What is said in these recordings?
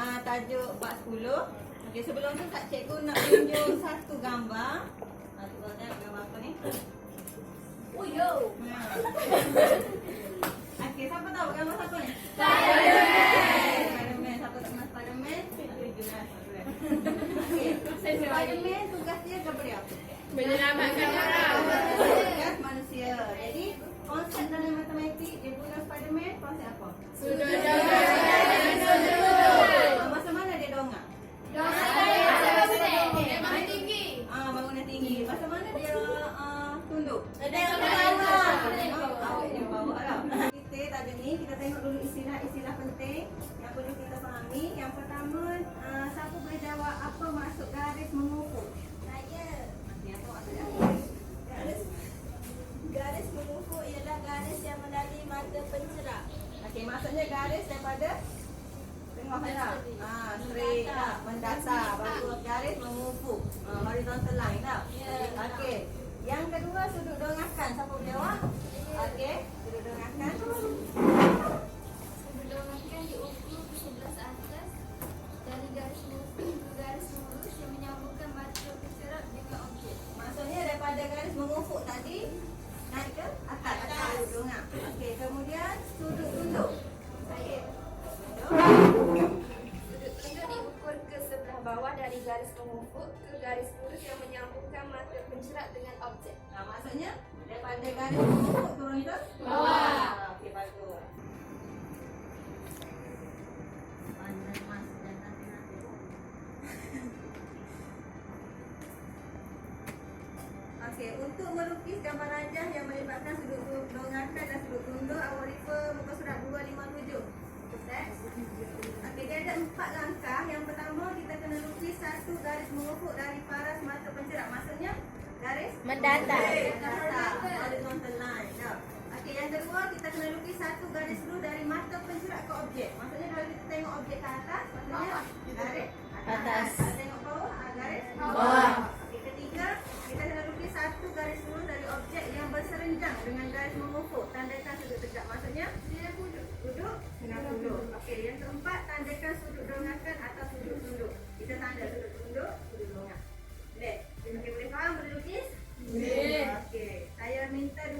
uh, tajuk bab 10. Okey, sebelum tu Kak Cikgu nak tunjuk satu gambar. Ha, tengok gambar apa ni. Oh yo. Ha. Okey, siapa tahu gambar siapa ni? Spiderman. Spiderman. Siapa tak kenal Spiderman? Okey, Spiderman tugas dia apa dia? Menyelamatkan orang. Tugas manusia. Jadi, konsep dalam matematik dia guna Spiderman, konsep apa? Sudut dongak dan sudut tunduk. Ah, Masa mana dia dongak? Dongak saya pendek. Memang tinggi. Ah, bangunan tinggi. Masa mana dia ah, tunduk? Ada yang bawah. Memang awet dia bawah lah. Kita tadi tengok dulu istilah-istilah penting yang perlu kita fahami. Yang pertama, ah, siapa boleh jawab apa maksud garis mengukur? Saya. Okey, apa maksud garis? Garis garis mengukur ialah garis yang melalui mata pencerap. Okey, maksudnya garis daripada tengah lah. Ah, straight lah, mendatar. Baru garis mengufuk. Ah, horizontal line lah. Ya. Okey. Yang kedua sudut dongakan. Siapa boleh jawab? Bawah dari garis pengufuk ke garis lurus yang menyambungkan mata pencerap dengan objek. Nah, maksudnya daripada garis mengufuk turun ke Bawah. Ah, Okey, bagus. Okey, untuk melukis gambar rajah yang melibatkan sudut dongakan dan sudut tunduk, awak refer muka surat 257. Betul? Okey, dia ada empat langkah. Yang satu garis mengufuk dari paras mata pencerap. Maksudnya, garis Mendatar. Mendatar. Horizontal line. Ya. Okey, yang kedua, kita kena lukis satu garis lurus dari mata pencerap ke objek. Maksudnya, kalau kita tengok objek ke atas, maksudnya garis Atas. Kalau tengok bawah, ah, garis Bawah. Okey, ketiga, kita kena lukis satu garis lurus dari objek yang berserenjang dengan garis mengufuk. Tandakan sudut tegak. Maksudnya, dia duduk. Duduk, dengan duduk. Okey, yang keempat, tandakan sudut dongakan atau. Kita tanda sudut tunduk, sudut dongak. Boleh? Boleh faham? Boleh lukis? Boleh. Okey, saya minta dua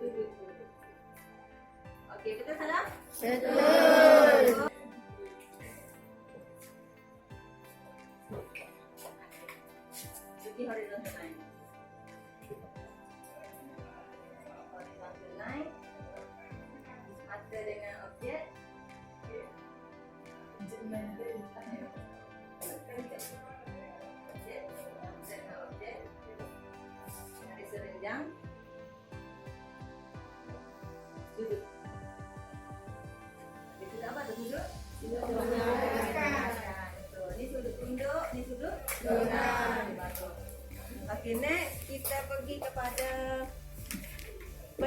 Sudut dulu. Okey, betul salah? Betul.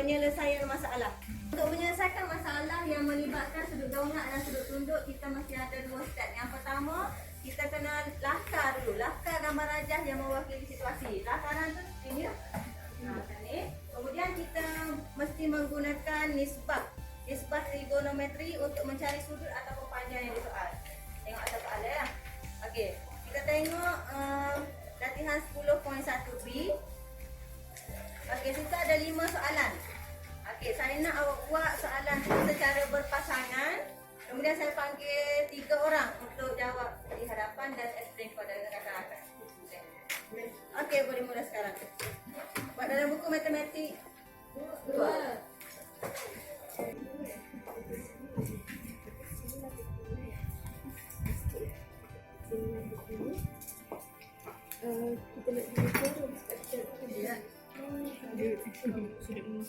Penyelesaian masalah. Untuk menyelesaikan masalah yang melibatkan sudut dongak dan sudut tunduk, kita mesti ada dua step. Yang pertama, kita kena lakar dulu. Lakar gambar rajah yang mewakili situasi. Lakaran tu ini. Ha. Kemudian kita mesti menggunakan nisbah. Nisbah trigonometri untuk mencari sudut ataupun panjang yang disoal. Tengok ada soalan lah. Okey, kita tengok uh, latihan 10.1b. Okey, situ ada lima soalan. Okey, saya nak awak buat soalan secara berpasangan. Kemudian saya panggil tiga orang untuk jawab di hadapan dan explain kepada rakan-rakan. Okey, boleh mula sekarang. Buat dalam buku matematik. Dua. kita nak buka terus kat kita. Ya. sudut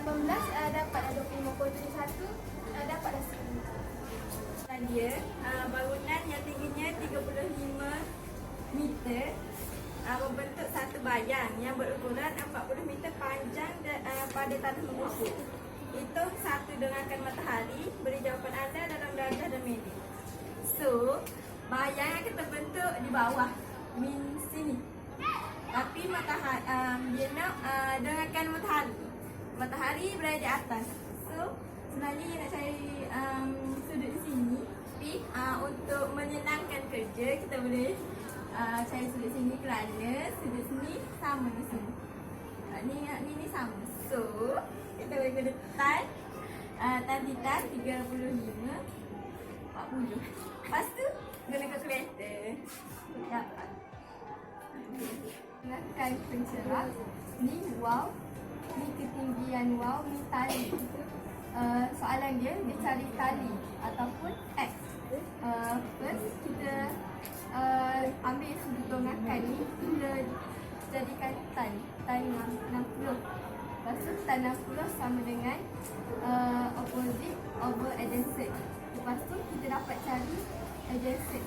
18 uh, dapat dah 25.71 uh, Dapat dah 10 Dan dia uh, bangunan yang tingginya 35 meter uh, membentuk satu bayang yang berukuran 40 meter panjang dan, uh, pada tanah mengufuk. Hitung satu dengahkan matahari, beri jawapan anda dalam darjah dan minit. So, bayang akan terbentuk di bawah, min sini. Tapi matahari, um, dia nak uh, dengahkan matahari. Matahari berada di atas. So, sebenarnya nak cari um, sudut sini. Tapi uh, untuk menyenangkan kerja, kita boleh uh, cari sudut sini kerana sudut sini sama di sini. Uh, ni, ni, ni sama. So, kita boleh guna tan. Uh, tan theta 35, 40. Lepas tu, guna kalkulator. Dapat. gunakan pencerah ni wow ni ketinggian wow ni tali. Uh, soalan dia dia cari tali ataupun x. Uh, first kita uh, ambil sudut dongakan ni kita jadikan tan tan 60 lepas tu tan 60 sama dengan uh, opposite over adjacent. Lepas tu kita dapat cari adjacent